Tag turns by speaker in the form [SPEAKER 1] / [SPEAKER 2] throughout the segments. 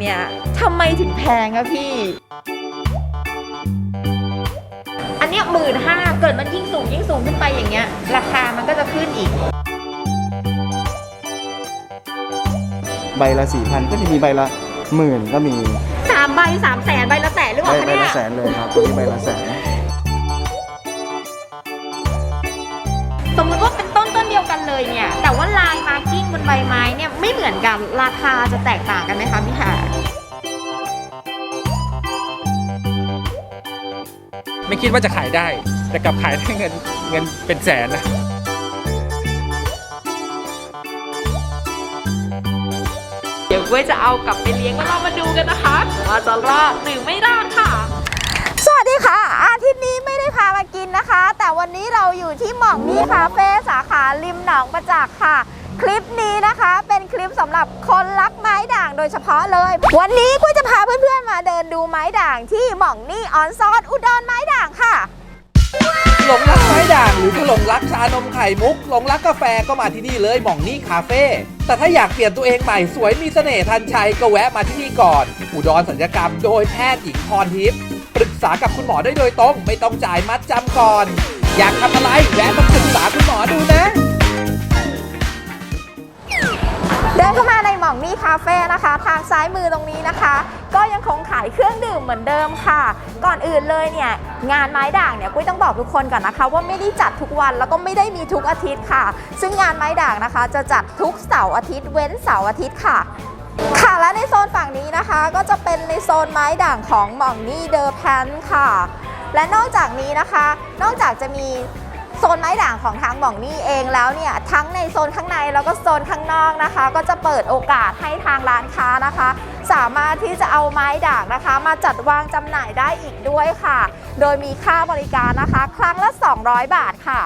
[SPEAKER 1] เนี่ยทำไมถึงแพงอะพี่ อันเนี้ยหมื่นห้าเกิดมันยิ่งสูงยิ่งสูงขึ้นไปอย่างเงี้ย ราคามันก็จะขึ้นอีก
[SPEAKER 2] ใบละสี่พันก็จะมีใบละหมื่นก็มี
[SPEAKER 1] สามใบสามแสนใบละแสนหรือเป
[SPEAKER 2] ใบ
[SPEAKER 1] ล่าคะ
[SPEAKER 2] ใบ
[SPEAKER 1] เนี่
[SPEAKER 2] ละ
[SPEAKER 1] ย
[SPEAKER 2] แสนเลยครับตัวนี้ใบละแสน
[SPEAKER 1] สมมติว่าเป็นต้นต้นเดียวกันเลยเนี่ย แต่ว่าลายมาร์กิ้งบนใบไม้เนี่ยไม่เหมือนกันราคาจะแตกต่างกันไหมคะพี่แขก
[SPEAKER 3] ไม่คิดว่าจะขายได้ แต่กลับขายได้เงินเงินเป็นแสนนะ
[SPEAKER 1] เดี๋ยวกล้วยจะเอากลับไปเลี้ยงแล้วเรามาดูกันนะคะว่าจะรอดหรือไม่รอดค่ะ
[SPEAKER 4] สวัสดีค่ะ อาทิตย์นี้ไม่ได้พามากินนะคะ แต่วันนี้เราอยู่ที่หม่องนี่คาเฟ่สาขาริมหนองประจักษ์ค่ะ คลิปนี้นะคะ เป็นคลิปสำหรับคนรักไม้ด่างโดยเฉพาะเลย วันนี้กุ้ยจะพาเพื่อนๆมาเดินดูไม้ด่างที่หม่องนี่ออนซอนอุดรไม้ด่างค่ะ
[SPEAKER 5] หลงรักไม้ด่างหรือถ้าหลงรักชานมไข่มุก หลงรักกาแฟก็มาที่นี่เลยหม่องนี่คาเฟ่แต่ถ้าอยากเปลี่ยนตัวเองใหม่สวยมีเสน่ห์ทันชัยก็แวะมาที่นี่ก่อน อุดรสัญญกรรมโดยแพทย์หญิงพรทิพย์ปรึกษากับคุณหมอได้โดยตรง ไม่ต้องจ่ายมัดจำก่อน อยากทำอะไรแวะมาา
[SPEAKER 4] เฟ่นะคะ ทางซ้ายมือตรงนี้นะคะ ก็ยังคงขายเครื่องดื่มเหมือนเดิมค่ะ ก่อนอื่นเลยเนี่ยงานไม้ด่างเนี่ยกุ้ยต้องบอกทุกคนก่อนนะคะ ว่าไม่ได้จัดทุกวันแล้วก็ไม่ได้มีทุกอาทิตย์ค่ะ ซึ่งงานไม้ด่างนะคะ จะจัดทุกเสาร์อาทิตย์เว้นเสาร์อาทิตย์ค่ะค่ะและในโซนฝั่งนี้นะคะก็จะเป็นในโซนไม้ด่างของหม่องนี่เดอร์แพนค่ะ และนอกจากนี้นะคะ นอกจากจะมี โซนไม้ด่างของทางหม่องนี่เองแล้วเนี่ยทั้งในโซนข้างในแล้วก็โซนข้างนอกนะคะ ก็จะเปิดโอกาสให้ทางร้านค้านะคะ สามารถที่จะเอาไม้ด่างนะคะ มาจัดวางจำหน่ายได้อีกด้วยค่ะ โดยมีค่าบริการนะคะ ครั้งละ 200 บาทค่ะ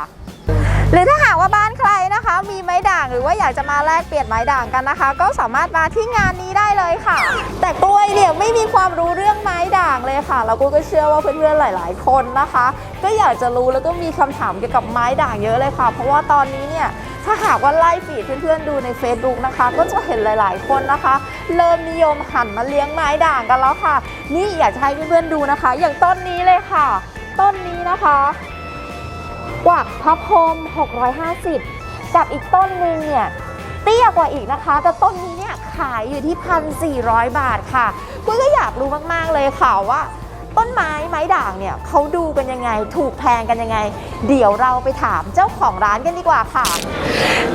[SPEAKER 4] หรือถ้าหากว่าบ้านใครนะคะ มีไม้ด่างหรือว่าอยากจะมาแลกเปลี่ยนไม้ด่างกันนะคะ ก็สามารถมาที่งานนี้ได้เลยค่ะ แต่กล้วยเนี่ยไม่มีความรู้เรื่องไม้ด่างเลยค่ะแล้วกล้วยก็เชื่อว่าเพื่อนๆหลาย ๆ คนนะคะ ก็อยากจะรู้แล้วก็มีคำถามเกี่ยวกับไม้ด่างเยอะเลยค่ะ เพราะว่าตอนนี้เนี่ยถ้าหากว่าไล่ฟีดเพื่อนๆดูใน Facebook นะคะ ก็จะเห็นหลาย ๆ คนนะคะ เริ่มนิยมหันมาเลี้ยงไม้ด่างกันแล้วค่ะ นี่อยากจะให้เพื่อนๆดูนะคะ อย่างต้นนี้เลยค่ะ ต้นนี้นะคะกวัก พระพรหม650 กับอีกต้นหนึ่งเนี่ยเตี้ยกว่าอีกนะคะ แต่ต้นนี้เนี่ยขายอยู่ที่ 1,400 บาทค่ะ คุณก็อยากรู้มาก ๆ เลยค่ะว่า ต้นไม้ไม้ด่างเนี่ยเขาดูกันยังไง ถูกแพงกันยังไง เดี๋ยวเราไปถามเจ้าของร้านกันดีกว่าค่ะ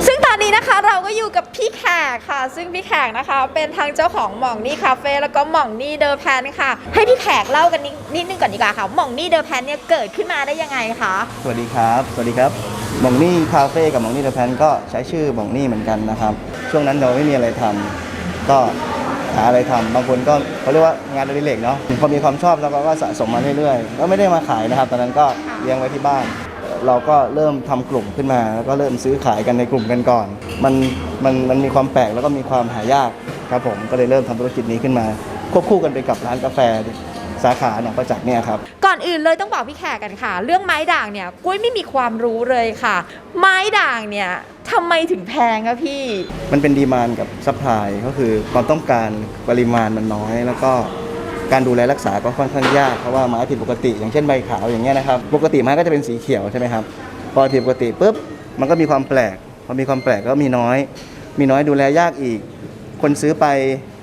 [SPEAKER 4] ซึ่งตอนนี้นะคะเราก็อยู่กับพี่แขกค่ะ ซึ่งพี่แขกนะคะ เป็นทางเจ้าของหม่องนี่คาเฟ่แล้วก็หม่องนี่เดอร์แพนค่ะ ให้พี่แขกเล่ากันนิดนิดนึงก่อนดีกว่าค่ะหม่องนี่เดอร์แพนเนี่ยเกิดขึ้นมาได้ยังไงคะ
[SPEAKER 2] สวัสดีครับ สวัสดีครับหม่องนี่คาเฟ่กับหม่องนี่เดอะแพนก็ใช้ชื่อหม่องนี่เหมือนกันนะครับ ช่วงนั้นเราไม่มีอะไรทำก็ หาอะไรทำบางคนก็เขาเรียกว่างานอดิเรกเนาะพอมีความชอบแล้วก็สะสมมาเรื่อยๆก็ไม่ได้มาขายนะครับ ตอนนั้นก็เลี้ยงไว้ที่บ้าน เราก็เริ่มทำกลุ่มขึ้นมา แล้วก็เริ่มซื้อขายกันในกลุ่มกันก่อน มันมันมันมีความแปลกแล้วก็มีความหายากครับผมก็เลยเริ่มทำธุรกิจนี้ขึ้นมา ควบคู่กันไปกับร้านกาแฟสาขาหนองประจักษ์เนี่ยครับ
[SPEAKER 1] ก่อนอื่นเลยต้องบอกพี่แขกกันค่ะ เรื่องไม้ด่างเนี่ยกุ้ยไม่มีความรู้เลยค่ะ ไม้ด่างเนี่ย ทำไมถึงแพงอะพี่
[SPEAKER 2] มันเป็นดีมานกับซัพพลายก็คือความต้องการปริมาณมันน้อย แล้วก็การดูแลรักษาก็ค่อนข้างยากเพราะว่าไม้ผิดปกติ อย่างเช่นใบขาวอย่างเงี้ยนะครับปกติไม้ก็จะเป็นสีเขียวใช่ไหมครับพอผิดปกติปุ๊บมันก็มีความแปลกพอมีความแปลกก็มีน้อย มีน้อยดูแลยากอีก คนซื้อไป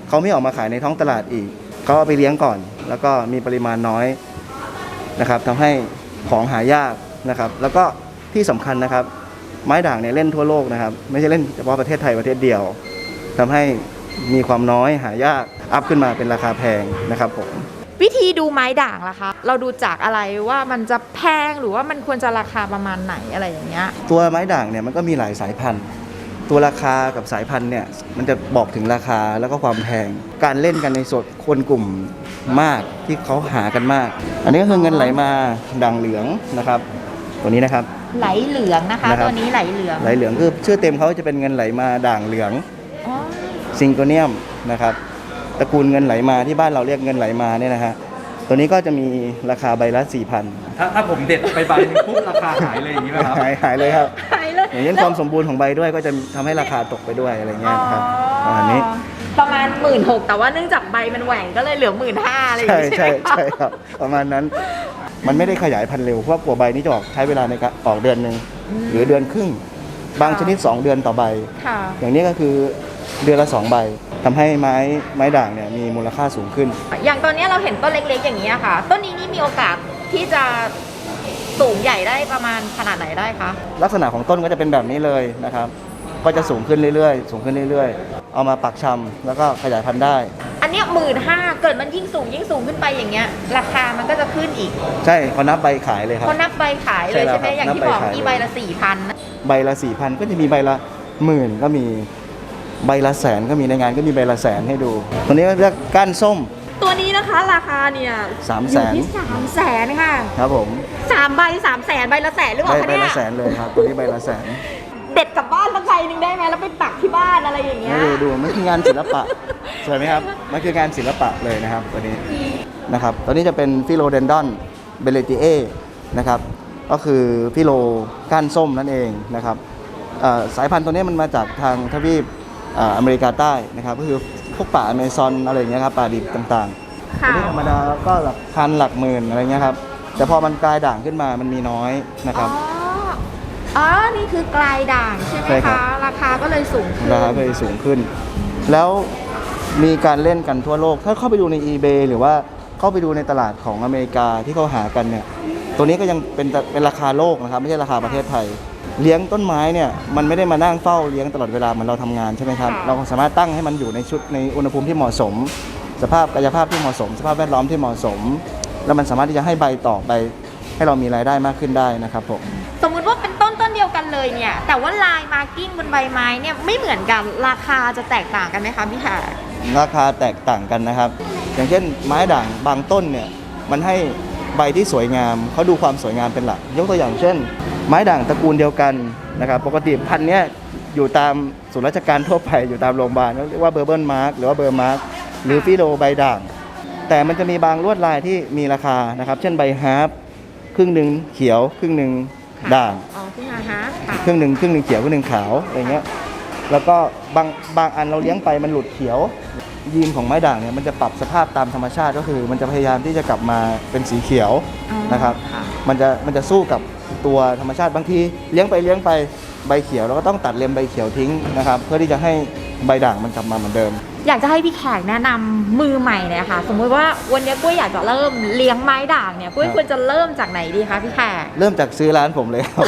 [SPEAKER 2] เขาไม่ออกมาขายในท้องตลาดอีกเขาเอาไปเลี้ยงก่อน แล้วก็มีปริมาณน้อยนะครับทำให้ของหายากนะครับ แล้วก็ที่สำคัญนะครับ ไม้ด่างเนี่ยเล่นทั่วโลกนะครับ ไม่ใช่เล่นเฉพาะประเทศไทยประเทศเดียวทำให้มีความน้อยหายากอัพขึ้นมาเป็นราคาแพงนะครับผม
[SPEAKER 1] วิธีดูไม้ด่างล่ะคะ เราดูจากอะไรว่ามันจะแพงหรือว่ามันควรจะราคาประมาณไหนอะไรอย่างเงี้ย
[SPEAKER 2] ตัวไม้ด่างเนี่ยมันก็มีหลายสายพันธุ์ ตัวราคากับสายพันธุ์เนี่ยมันจะบอกถึงราคาแล้วก็ความแพง การเล่นกันในโซนคนกลุ่มมากที่เขาหากันมาก อันนี้ก็คือเงินไหลมาด่างเหลืองนะครับ ตัวนี้นะครับ
[SPEAKER 1] ไหลเหลืองนะคะ
[SPEAKER 2] นะครับ
[SPEAKER 1] ตัวนี้ไหลเหลือง
[SPEAKER 2] ไหลเหลืองคือชื่อเต็มเขาจะเป็นเงินไหลมาด่างเหลือง
[SPEAKER 1] อ๋อ
[SPEAKER 2] ซิงโกเนียมนะครับตระกูลเงินไหลมาที่บ้านเราเรียกเงินไหลมาเนี่ยนะฮะตัวนี้ก็จะมีราคาใบละ4,000
[SPEAKER 3] ถ้าถ้าผมเด็ดไปใบหนึงปุ๊บราคาหายเลยอย่างนี้ไหมครับ
[SPEAKER 2] หายหายเลยครับ
[SPEAKER 1] หายเลย
[SPEAKER 2] อย่างเช่นความสมบูรณ์ของใบด้วยก็จะทำให้ราคาตกไปด้วยอะไรเงี้ยครับประมาณนี้
[SPEAKER 4] ประมาณหมื่นหกแต่ว่าเนื่องจากใบมันแหว่งก็เลยเหลือหมื่นห้าอะไรอย่าง
[SPEAKER 2] ใช่
[SPEAKER 4] งี้
[SPEAKER 2] ใช่
[SPEAKER 4] ใช่ไหมคะ
[SPEAKER 2] ใช่ครับ ประมาณนั้น มันไม่ได้ขยายพันธุ์เร็วเพราะว่ากัวใบนี้จะออกใช้เวลาในการออกเดือนหนึ่งหรือเดือนครึ่ง บางชนิด 2 เดือนต่อใบ
[SPEAKER 4] ค่ะ
[SPEAKER 2] อย่างนี้ก็คือเดือนละ 2 ใบทำให้ไม้ไม้ด่างเนี่ยมีมูลค่าสูงขึ้น
[SPEAKER 4] อย่างตอนนี้เราเห็นต้นเล็กๆ อย่างนี้ยค่ะ ต้นนี้นี่มีโอกาสที่จะสูงใหญ่ได้ประมาณขนาดไหนได้คะ
[SPEAKER 2] ลักษณะของต้นก็จะเป็นแบบนี้เลยนะครับ ก็จะสูงขึ้นเรื่อยๆ สูงขึ้นเรื่อยๆ เอามาปักชำแล้วก็ขยายพันธุ์ได้
[SPEAKER 4] อันเนี้หมื่นห้าเกิดมันยิ่งสูงยิ่งสูงขึ้นไปอย่างเงี้ย ราคามันก็จะขึ้นอีก
[SPEAKER 2] ใช่เขานับใบขายเลยครับ
[SPEAKER 4] เขานับใบขายเลย
[SPEAKER 2] ใช่แล้ว
[SPEAKER 4] ใช่ไหม
[SPEAKER 2] ครับ
[SPEAKER 4] อย่างที่
[SPEAKER 2] นั
[SPEAKER 4] บบอ
[SPEAKER 2] ใบ
[SPEAKER 4] ก
[SPEAKER 2] ขาย
[SPEAKER 4] มีใบละสี่พัน
[SPEAKER 2] ใบละสี่พันก็จะมีใบละหมื่นก็มีใบละแสนก็มีในงานก็มีใบละแสนให้ดูตัวนี้ก็เรียกก้านส้ม
[SPEAKER 4] ตัวนี้นะคะราคาเนี่ย
[SPEAKER 2] สาม
[SPEAKER 4] อ
[SPEAKER 2] แส
[SPEAKER 4] ยู่
[SPEAKER 2] น
[SPEAKER 4] ที่สามแสนค่ะ
[SPEAKER 2] ครับผม
[SPEAKER 4] สามใบสามแสนใบละแสนหรือเป
[SPEAKER 2] ใบ
[SPEAKER 4] ล่าคะ
[SPEAKER 2] ใบ
[SPEAKER 4] เนี่ย
[SPEAKER 2] ละแสนเลยครับ ตัวนี้ใบละแสน
[SPEAKER 4] งได้ไหมแล้วไปปักที่บ้านอะไรอย่างเงี้ย
[SPEAKER 2] ดูดูมันคืองานศิลปะ สวยไหมครับ มันคืองานศิลปะเลยนะครับตัวนี้นะครับตัวนี้จะเป็นฟิโลเดนดอนเบเลติเอนะครับก็คือฟิโลก้านส้มนั่นเองนะครับเอ่อสายพันธุ์ตัวนี้มันมาจากทางทวีปเอ่ออเมริกาใต้นะครับก็คือพวกป่าอเมซอนอะไรอย่างเงี้ยครับป่าดิบต่างๆ
[SPEAKER 4] ค่ะ
[SPEAKER 2] ตัวนี้ธรรมดาก็หลักพันหลักหมื่นอะไรเงี้ยครับแต่พอมันกลายด่างขึ้นมามันมีน้อยนะครับ
[SPEAKER 4] อ๋ออ๋อ นี่คือกลายด่างใช่ไหม
[SPEAKER 2] ใช่ครั
[SPEAKER 4] คะ
[SPEAKER 2] บ
[SPEAKER 4] ราคาก็เลยสูงขึ้น
[SPEAKER 2] ราคาก็เลยสูงขึ้น แล้วมีการเล่นกันทั่วโลก ถ้าเข้าไปดูใน eBay หรือว่าเข้าไปดูในตลาดของอเมริกาที่เขาหากันเนี่ย ตัวนี้ก็ยังเป็นเป็นราคาโลกนะครับ ไม่ใช่ราคาประเทศไทย เลี้ยงต้นไม้เนี่ยมันไม่ได้มานั่งเฝ้าเลี้ยงตลอดเวลาเหมือนเราทำงานใช่ไหมครับ
[SPEAKER 4] ค่ะ
[SPEAKER 2] เราสามารถตั้งให้มันอยู่ในชุดในอุณหภูมิที่เหมาะสม สภาพกายภาพที่เหมาะสม สภาพแวดล้อมที่เหมาะสม แล้วมันสามารถที่จะให้ใบต่อไป ให้เรามีรายได้มากขึ้นได้นะครับผม
[SPEAKER 4] สมมุ เดียเนี่ย แต่ว่าลายมาร์กิ้งบนใบไม้เนี่ยไม่เหมือนกันราคาจะแตกต่างกันไหมคะพี่แขก
[SPEAKER 2] ราคาแตกต่างกันนะครับ อย่างเช่นไม้ด่างบางต้นเนี่ยมันให้ใบที่สวยงามเขาดูความสวยงามเป็นหลัก ยกตัวอย่างเช่น ไม้ด่างตระกูลเดียวกันนะครับปกติพันธุ์เนี้ยอยู่ตามศูนราชการทั่วไปอยู่ตามโรงพยาบาลเรียกว่าเบอร์เบิลมาร์กหรือว่าเบอร์มาร์กหรือฟิโลใบด่าง แต่มันจะมีบางลวดลายที่มีราคานะครับ เช่นใบฮาร์ปครึ่งหนึ่งเขียว ครึ่งหนึ่งด่าง
[SPEAKER 4] อ๋อพี่ฮาฮะค่ะ
[SPEAKER 2] ครึ่งหนึ่งครึ่งหนึ่งเขียวครึ่งหนึ่งขาวอะไรเงี้ยแล้วก็บางบางอันเราเลี้ยงไปมันหลุดเขียว ยีนของไม้ด่างเนี่ยมันจะปรับสภาพตามธรรมชาติก็คือ มันจะพยายามที่จะกลับมาเป็นสีเขียว
[SPEAKER 4] อ๋อ
[SPEAKER 2] นะครับ
[SPEAKER 4] ค่ะ
[SPEAKER 2] มันจะมันจะสู้กับตัวธรรมชาติบางทีเลี้ยงไปเลี้ยงไปใบเขียวเราก็ต้องตัดเล็มใบเขียวทิ้งนะครับ เพื่อที่จะให้ใบด่างมันกลับมาเหมือนเดิม
[SPEAKER 4] อยากจะให้พี่แขกแนะนำมือใหม่เลยค่ะ สมมุติว่าวันนี้กุ้ยอยากจะเริ่มเลี้ยงไม้ด่างเนี่ยกุ้ย
[SPEAKER 2] ครับ
[SPEAKER 4] ควรจะเริ่มจากไหนดีคะพี่แขก
[SPEAKER 2] เริ่มจากซื้อร้านผมเลยครับ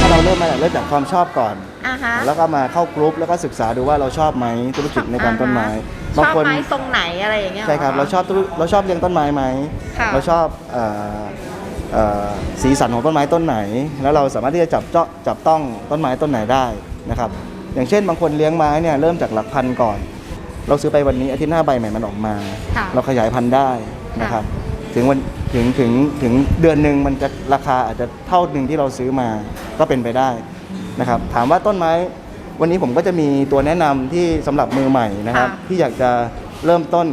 [SPEAKER 2] ถ้าเราเริ่มมาเริ่มจากความชอบก่อน
[SPEAKER 4] อ่าฮะ
[SPEAKER 2] แล้วก็มาเข้ากรุ๊ปแล้วก็ศึกษาดูว่าเราชอบไหมธุรกิจในการต้นไม้
[SPEAKER 4] ชอบไม้ทรงไหนอะไรอย่างเงี้ยห
[SPEAKER 2] ใช่ครับเราชอบธุรเราชอบเลี้ยงต้นไม้ไหม
[SPEAKER 4] ค่ะ
[SPEAKER 2] เราชอบเอ่อเอ่อสีสันของต้นไม้ต้นไหน แล้วเราสามารถที่จะจับเจาะจับต้องต้นไม้ต้นไหนได้นะครับ อย่างเช่นบางคนเลี้ยงไม้เนี่ยเริ่มจากหลักพันก่อน เราซื้อไปวันนี้อาทิตย์หน้าใบใหม่มันออกมา
[SPEAKER 4] ค่ะ
[SPEAKER 2] เราขยายพันธุ์ได้นะครับถึงวันถึงถึงถึงเดือนหนึ่งมันจะราคาอาจจะเท่าหนึ่งที่เราซื้อมาก็เป็นไปได้นะครับถามว่าต้นไม้ วันนี้ผมก็จะมีตัวแนะนำที่สำหรับมือใหม่นะครับ
[SPEAKER 4] ค่ะ
[SPEAKER 2] ที่อยากจะเริ่มต้น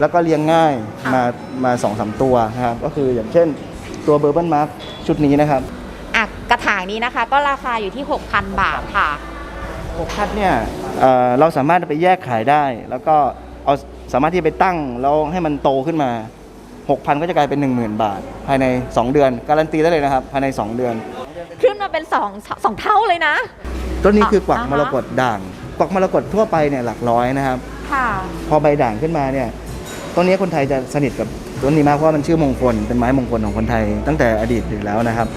[SPEAKER 2] แล้วก็เลี้ยงง่าย
[SPEAKER 4] ค่ะ
[SPEAKER 2] มามาสองสามตัวนะครับก็คืออย่างเช่นตัวเบอร์เบิลมาร์ชุดนี้นะครับ
[SPEAKER 4] อะกระถางนี้นะคะ ก็ราคาอยู่ที่ 6,000 บาทค่ะ
[SPEAKER 2] หกพัดเนี่ยเอ่อเราสามารถไปแยกขายได้ แล้วก็เอาสามารถที่ไปตั้งแล้วให้มันโตขึ้นมา 6,000 ก็จะกลายเป็น 10,000 บาท ภายใน 2 เดือน การันตีได้เลยนะครับ ภายใน 2 เดือน
[SPEAKER 4] ขึ้นมาเป็น2งเท่าเลยนะ
[SPEAKER 2] ต้นนี้คือกวัก
[SPEAKER 4] อ่าม
[SPEAKER 2] รกตด่าง กวักมรกตทั่วไปเนี่ยหลักร้อยนะครับ
[SPEAKER 4] ค่ะ
[SPEAKER 2] พอใบด่างขึ้นมาเนี่ยต้นนี้คนไทยจะสนิทกับต้นนี้มากเพราะว่ามันชื่อมงคล เป็นไม้มงคลของคนไทย ตั้งแต่อดีตอยู่แล้วนะครับ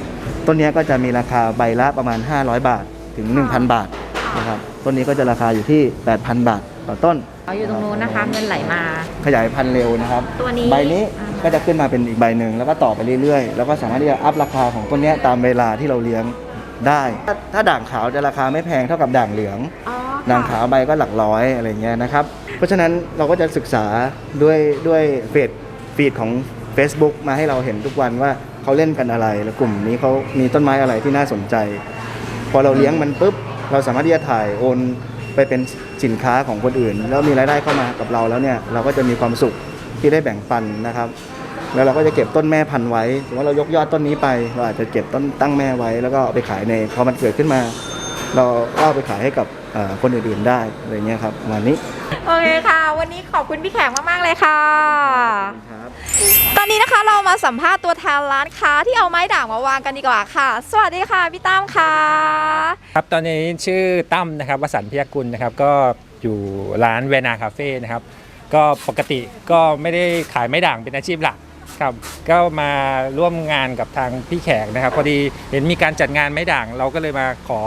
[SPEAKER 2] ต้นนี้ก็จะมีราคาใบละประมาณ 500 บาทถึง 1,000 บาท นะครับต้นนี้ก็จะราคาอยู่ที่ 8,000 บาทต่อต้น
[SPEAKER 4] เอาอยู่ตรงนู้นนะคะเงินไหลมา
[SPEAKER 2] ขยายพันธุ์เร็วนะครับ
[SPEAKER 4] ตัวนี้
[SPEAKER 2] ใบนี้
[SPEAKER 4] อ่า
[SPEAKER 2] ก็จะขึ้นมาเป็นอีกใบหนึ่งแล้วก็ต่อไปเรื่อยๆ แล้วก็สามารถที่จะอัพราคาของต้นเนี้ยตามเวลาที่เราเลี้ยงได้ถ้าถ้าด่างขาวจะราคาไม่แพงเท่ากับด่างเหลือง
[SPEAKER 4] อ๋อ
[SPEAKER 2] ด่าง
[SPEAKER 4] ค่ะ
[SPEAKER 2] ขาวใบก็หลักร้อยอะไรเงี้ยนะครับ เพราะฉะนั้นเราก็จะศึกษาด้วยด้วยเฟซฟีดของ Facebook มาให้เราเห็นทุกวันว่าเขาเล่นกันอะไร แล้วกลุ่มนี้เขามีต้นไม้อะไรที่น่าสนใจ พอเราเลี้ยงมันปุ๊บ เราสามารถที่จะถ่ายโอนไปเป็นสินค้าของคนอื่น แล้วมีรายได้เข้ามากับเราแล้วเนี่ยเราก็จะมีความสุขที่ได้แบ่งปันนะครับ แล้วเราก็จะเก็บต้นแม่พันธุ์ไว้สมมติว่าเรายกยอดต้นนี้ไป เราอาจจะเก็บต้นตั้งแม่ไว้ แล้วก็เอาไปขายในพอมันเกิดขึ้นมา เราก็เอาไปขายให้กับเอ่อคนอื่นๆได้อะไรเงี้ยครับประมาณนี้
[SPEAKER 4] โอเคค่ะ วันนี้ขอบคุณพี่แขกมากๆเลยค่ะ
[SPEAKER 2] ครับ
[SPEAKER 4] ตอนนี้นะคะเรามาสัมภาษณ์ตัวแทนร้านค้าที่เอาไม้ด่างมาวางกันดีกว่าค่ะ สวัสดีค่ะพี่ตั้มค่ะ
[SPEAKER 3] ครับตอนนี้ชื่อตั้มนะครับวสันต์พยากุลนะครับก็อยู่ร้านเวนาคาเฟ่นะครับก็ปกติก็ไม่ได้ขายไม้ด่างเป็นอาชีพหลักครับก็มาร่วมงานกับทางพี่แขกนะครับ พอดีเห็นมีการจัดงานไม้ด่าง เราก็เลยมาขอ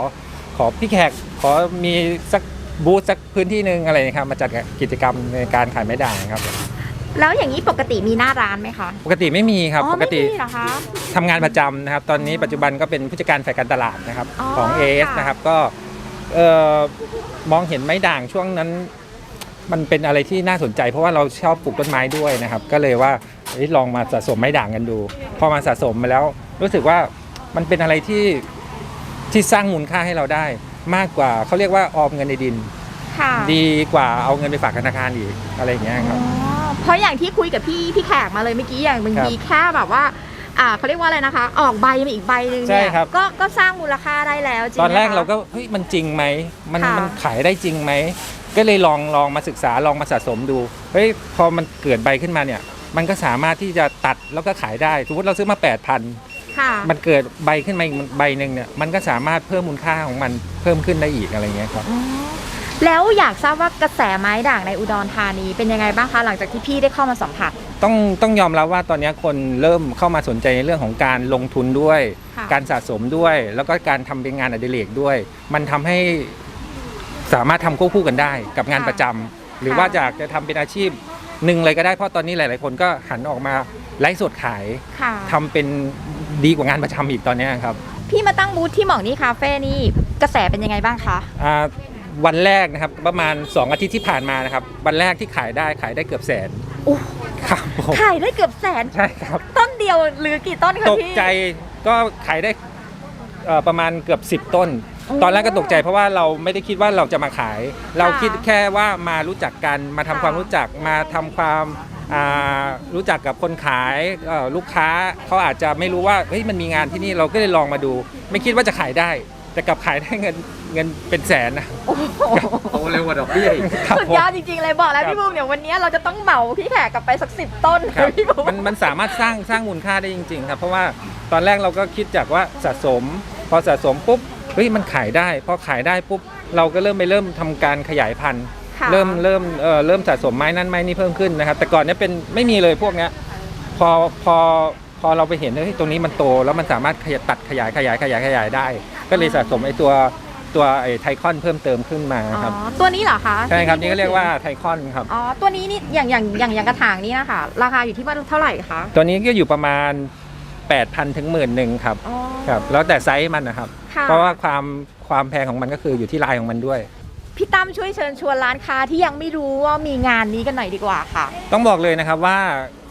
[SPEAKER 3] ขอพี่แขกขอมีสักบูธสักพื้นที่หนึ่งอะไรนะครับมาจัดกิจกรรมในการขายไม้ด่างครับ
[SPEAKER 1] แล้วอย่างนี้ปกติมีหน้าร้านไหมคะ
[SPEAKER 3] ปกติไม่มีครับ
[SPEAKER 1] อ๋อ
[SPEAKER 3] ปกติ
[SPEAKER 1] ไม่มีเหรอคะ
[SPEAKER 3] ทำงานประจำนะครับ ตอนนี้ปัจจุบันก็เป็นผู้จัดการฝ่ายการตลาดนะครับ
[SPEAKER 1] อ๋อ
[SPEAKER 3] ของ AS
[SPEAKER 1] ค่ะ
[SPEAKER 3] นะครับก็เอ่อมองเห็นไม้ด่างช่วงนั้น มันเป็นอะไรที่น่าสนใจ เพราะว่าเราชอบปลูกต้นไม้ด้วยนะครับ ก็เลยว่าเอ้ยลองมาสะสมไม้ด่างกันดู พอมาสะสมมาแล้วรู้สึกว่ามันเป็นอะไรที่ ที่สร้างมูลค่าให้เราได้ มากกว่าเขาเรียกว่าออมเงินในดิน
[SPEAKER 1] ค่ะ
[SPEAKER 3] ดีกว่าเอาเงินไปฝากธนาคารอีกอะไรอย่างเงี้ยครับ
[SPEAKER 1] อ๋อเพราะอย่างที่คุยกับพี่พี่แขกมาเลยเมื่อกี้อย่างบางทีแค่แบบว่าอ่าเขาเรียกว่าอะไรนะคะ ออกใบมาอีกใบหนึ่ง
[SPEAKER 3] ใช่
[SPEAKER 1] เนี่ย
[SPEAKER 3] ครับ
[SPEAKER 1] ก็ก็สร้างมูลค่าได้แล้วจริง
[SPEAKER 3] ตอนแรก
[SPEAKER 1] ไหมคะ
[SPEAKER 3] เราก็เฮ้ยมันจริงไหมมัน
[SPEAKER 1] ค่ะ
[SPEAKER 3] มันขายได้จริงไหม ก็เลยลองลองมาศึกษาลองมาสะสมดูเฮ้ยพอมันเกิดใบขึ้นมาเนี่ย มันก็สามารถที่จะตัดแล้วก็ขายได้สมมติเราซื้อมา 8,000
[SPEAKER 1] ค่ะ
[SPEAKER 3] มันเกิดใบขึ้นมาอีกใบหนึ่งเนี่ยมันก็สามารถเพิ่มมูลค่าของมันเพิ่มขึ้นได้อีกอะไรเงี้ยครับ
[SPEAKER 1] อ๋อแล้วอยากทราบว่ากระแสไม้ด่างในอุดรธานีเป็นยังไงบ้างคะหลังจากที่พี่ได้เข้ามาสัมผัส
[SPEAKER 3] ต้องต้องยอมรับว่าตอนนี้คนเริ่มเข้ามาสนใจในเรื่องของการลงทุนด้วย
[SPEAKER 1] ค่ะ
[SPEAKER 3] การสะสมด้วย แล้วก็การทำเป็นงานอดิเรกด้วย มันทำให้สามารถทำควบคู่กันได้ กับงานประจำหรือว่าอยากจะทำเป็นอาชีพหนึ่งเลยก็ได้เพราะตอนนี้หลาย ๆ คนก็หันออกมา ไลฟ์สดขาย
[SPEAKER 1] ค่ะ
[SPEAKER 3] ทำเป็นดีกว่างานประจำอีกตอนนี้ครับ
[SPEAKER 1] พี่มาตั้งบูธที่หม่องนี่คาเฟ่นี่กระแสเป็นยังไงบ้างคะ
[SPEAKER 3] อ่าวันแรกนะครับประมาณ 2 อาทิตย์ที่ผ่านมานะครับ วันแรกที่ขายได้ขายได้เกือบแสน
[SPEAKER 1] โอ้
[SPEAKER 3] ครับผม
[SPEAKER 1] ขายได้เกือบแสน
[SPEAKER 3] ใช่ครับ
[SPEAKER 1] ต้นเดียวหรือกี่ต้นคะ
[SPEAKER 3] ตก
[SPEAKER 1] พี่
[SPEAKER 3] ใจก็ขายได้เอ่อประมาณเกือบ 10 ต้น
[SPEAKER 1] โอ้
[SPEAKER 3] ตอนแรกก็ตกใจเพราะว่าเราไม่ได้คิดว่าเราจะมาขาย เรา
[SPEAKER 1] ค่ะ
[SPEAKER 3] คิดแค่ว่ามารู้จักกันมาทำ
[SPEAKER 1] ค่ะ
[SPEAKER 3] ความรู้จักมาทำความอ่า รู้จักกับคนขายเอ่อลูกค้าเขาอาจจะไม่รู้ว่าเฮ้ยมันมีงานที่นี่เราก็เลยลองมาดู ไม่คิดว่าจะขายได้ แต่กลับขายได้เงินเงินเป็นแสนนะ
[SPEAKER 1] โอ้โห
[SPEAKER 3] โตเร็วกว่าดอกเบี้ยครับ
[SPEAKER 1] สุด
[SPEAKER 3] ผม
[SPEAKER 1] ยอดจริง ๆ เลยบอกแล้ว
[SPEAKER 3] ครับ
[SPEAKER 1] พี่บูมเดี๋ยววันนี้เราจะต้องเหมาพี่แขกกลับไปสักสิบต้น
[SPEAKER 3] ครับ
[SPEAKER 1] พี่บูม
[SPEAKER 3] มันมันสามารถสร้างสร้างมูลค่าได้จริง ๆ ครับ เพราะว่าตอนแรกเราก็คิดจากว่าสะสม พอสะสมปุ๊บเฮ้ยมันขายได้ พอขายได้ปุ๊บเราก็เริ่มไปเริ่มทำการขยายพันธุ์
[SPEAKER 1] ค่ะ
[SPEAKER 3] เริ่มเริ่มเอ่อเริ่มสะสมไม้นั้นไม้นี้เพิ่มขึ้นนะครับ แต่ก่อนเนี้เป็นไม่มีเลยพวกเนี้ยพอพอพอเราไปเห็นว่าเฮ้ยตรงนี้มันโตแล้วมันสามารถขยายตัดขยายขยายขยายขยายได้ ก็เลยสะสมไอ้ตัวตัวไอ้ไทคอนเพิ่มเติมขึ้นมา
[SPEAKER 1] อ๋อ
[SPEAKER 3] ครับ
[SPEAKER 1] ตัวนี้เหรอคะ
[SPEAKER 3] ใช่ครับ
[SPEAKER 1] ที่
[SPEAKER 3] นี่ก็เรียกว่าไทคอนครับ
[SPEAKER 1] อ๋อตัวนี้นี่อย่างอย่างอย่างอย่างกระถางนี้นะคะราคาอยู่ที่ว่าเท่าไหร่คะ
[SPEAKER 3] ตัวนี้ก็อยู่ประมาณ 8,000ถึงหมื่นหนึ่งครับ
[SPEAKER 1] อ๋อ
[SPEAKER 3] ครับ แล้วแต่ไซส์มันนะครับ
[SPEAKER 1] ค่ะ
[SPEAKER 3] เพราะว่าความความแพงของมันก็คืออยู่ที่ลายของมันด้วย
[SPEAKER 1] พี่ตั้มช่วยเชิญชวนร้านค้าที่ยังไม่รู้ว่ามีงานนี้กันหน่อยดีกว่าค่ะ
[SPEAKER 3] ต้องบอกเลยนะครับว่า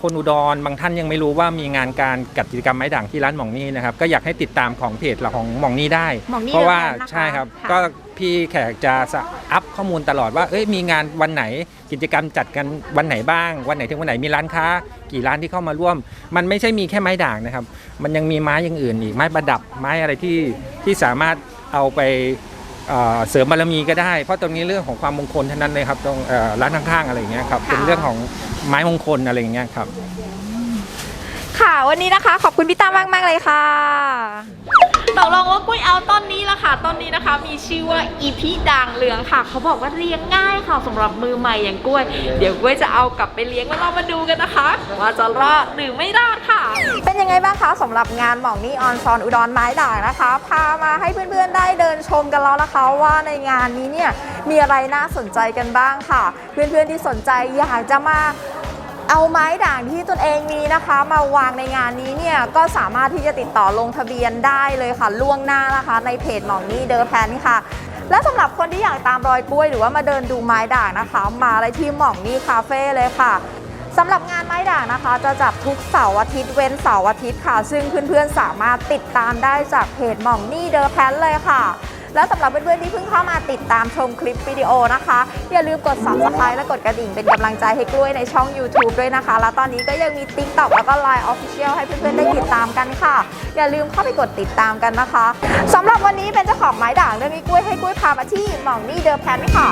[SPEAKER 3] คนอุดรบางท่านยังไม่รู้ว่ามีงานการจัดกิจกรรมไม้ด่างที่ร้านหม่องนี่นะครับก็อยากให้ติดตามของเพจหลักของหม่องนี่ได้
[SPEAKER 1] หม่องนี่
[SPEAKER 3] เพราะว่า
[SPEAKER 1] เดิมนะคะ
[SPEAKER 3] ใช่ครับ
[SPEAKER 1] ค่ะ
[SPEAKER 3] ก็พี่แขกจะสะอัพข้อมูลตลอดว่าเอ้ยมีงานวันไหนกิจกรรมจัดกันวันไหนบ้าง วันไหนถึงวันไหนมีร้านค้า กี่ร้านที่เข้ามาร่วม มันไม่ใช่มีแค่ไม้ด่างนะครับ มันยังมีไม้อย่างอื่นอีกไม้ประดับไม้อะไรที่ที่สามารถเอาไป เอ่อเสริมบารมีก็ได้ เพราะตรงนี้เรื่องของความมงคลเท่านั้นเลยครับตรงเอ่อร้านข้างๆอะไรอย่างเงี้ยครับ
[SPEAKER 1] ค่ะ
[SPEAKER 3] เป็นเรื่องของไม้มงคลอะไรอย่างเงี้ยครับ
[SPEAKER 1] ค่ะวันนี้นะคะ ขอบคุณพี่ตั้มมากมากๆเลยค่ะ ตกลงว่ากุ้ยเอาต้นนี้ละค่ะ ต้นนี้นะคะ มีชื่อว่าอีพีด่างเหลืองค่ะ เขาบอกว่าเลี้ยงง่ายค่ะสำหรับมือใหม่อย่างกล้วย เดี๋ยวกล้วยจะเอากลับไปเลี้ยงแล้วเรามาดูกันนะคะ ว่าจะรอดหรือไม่รอดค่ะ
[SPEAKER 4] เป็นยังไงบ้างคะสำหรับงานหม่องนี่ออนซอนอุดรไม้ด่างนะคะ พามาให้เพื่อนๆได้เดินชมกันแล้วนะคะว่าในงานนี้เนี่ยมีอะไรน่าสนใจกันบ้างค่ะ เพื่อนๆที่สนใจอยากจะมา เอาไม้ด่างที่ตนเองมีนะคะ มาวางในงานนี้เนี่ยก็สามารถที่จะติดต่อลงทะเบียนได้เลยค่ะ ล่วงหน้านะคะ ในเพจหม่องนี่เดอแพนค่ะ และสำหรับคนที่อยากตามรอยกล้วยหรือว่ามาเดินดูไม้ด่างนะคะ มาเลยที่หม่องนี่คาเฟ่เลยค่ะสำหรับงานไม้ด่างนะคะ จะจัดทุกเสาร์อาทิตย์เว้นเสาร์อาทิตย์ค่ะ ซึ่งเพื่อนๆสามารถติดตามได้จากเพจหม่องนี่เดอแพนเลยค่ะ แล้วสำหรับเพื่อนๆที่เพิ่งเข้ามาติดตามชมคลิปวิดีโอนะคะ อย่าลืมกด subscribe และกดกระดิ่งเป็นกำลังใจให้กล้วยในช่อง YouTube ด้วยนะคะ แล้วตอนนี้ก็ยังมี TikTok แล้วก็ Line Official ให้เพื่อนๆได้ติดตามกันค่ะ อย่าลืมเข้าไปกดติดตามกันนะคะสำหรับวันนี้เป็นเจ้าของไม้ด่างเรื่องนี้กล้วยให้กล้วยพามาที่หม่องนี่เดอะแพนค่ะ